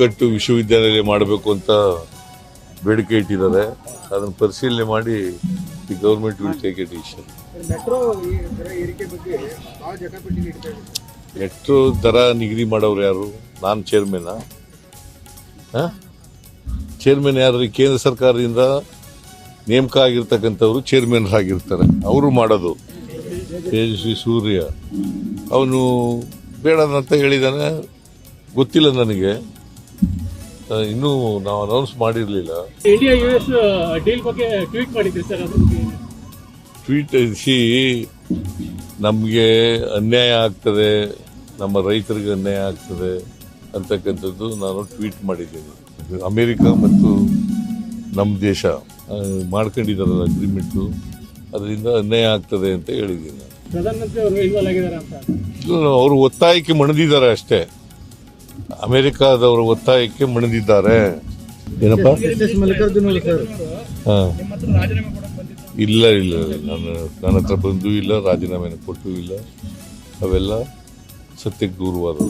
ಅಚ್ಚುಕಟ್ಟು ವಿಶ್ವವಿದ್ಯಾನಿಲಯ ಮಾಡಬೇಕು ಅಂತ ಬೇಡಿಕೆ ಇಟ್ಟಿದ್ದಾರೆ. ಅದನ್ನು ಪರಿಶೀಲನೆ ಮಾಡಿ the government will take a decision metro ದರ ನಿಗದಿ ಮಾಡೋರು ಯಾರು? ನಾನು ಚೇರ್ಮನ್ ಚೇರ್ಮನ್ ಯಾರು? ಕೇಂದ್ರ ಸರ್ಕಾರದಿಂದ ನೇಮಕ ಆಗಿರ್ತಕ್ಕಂಥವ್ರು ಚೇರ್ಮನ್ ಆಗಿರ್ತಾರೆ. ಅವರು ಮಾಡೋದು. ತೇಜಸ್ವಿ ಸೂರ್ಯ. ಅವನು ಬೇಡ ಅಂತ ಹೇಳಿದಾನೆ. ಗೊತ್ತಿಲ್ಲ ನನಗೆ. ಇನ್ನೂ ನಾವು ಅನೌನ್ಸ್ ಮಾಡಿರಲಿಲ್ಲ. ಇಂಡಿಯಾ ಯು ಎಸ್ ಡೀಲ್ ಬಗ್ಗೆ ಟ್ವೀಟ್ ಮಾಡಿದ್ರಿ ಸರ್ ಟ್ವೀಟ್ ಸಿ ನಮಗೆ ಅನ್ಯಾಯ ಆಗ್ತದೆ ನಮ್ಮ ರೈತರಿಗೆ ಅನ್ಯಾಯ ಆಗ್ತದೆ ಅಂತಕ್ಕಂಥದ್ದು ನಾನು ಟ್ವೀಟ್ ಮಾಡಿದ್ದೀನಿ. ಅಮೇರಿಕ ಮತ್ತು ನಮ್ಮ ದೇಶ ಮಾಡ್ಕೊಂಡಿದ್ದಾರೆ ಮಾಡ್ಕೊಂಡಿದ್ದಾರಲ್ಲ ಅಗ್ರಿಮೆಂಟು ಅದರಿಂದ ಅನ್ಯಾಯ ಆಗ್ತದೆ ಅಂತ ಹೇಳಿದ್ದೀನಿ ಅವರು ಒತ್ತಾಯಕ್ಕೆ ಮಣಿದಿದ್ದಾರೆ ಅಷ್ಟೇ. ಅಮೆರಿಕಾದವರ ಒತ್ತಾಯಕ್ಕೆ ಮಣಿದಿದ್ದಾರೆ ಏನಪ್ಪ ಎಸ್ ಎಸ್ ಮಲ್ಲಿಕಾರ್ಜುನ್ ಅವರು ಸರ್ ಹಾ ಇಲ್ಲ ಇಲ್ಲ ನಾನು ನನ್ನ ಹತ್ರ ಬಂದೂ ಇಲ್ಲ ರಾಜೀನಾಮೆನ ಕೊಟ್ಟೂ ಇಲ್ಲ ಅವೆಲ್ಲ ಸತ್ಯಕ್ಕೆ ದೂರವಾದವು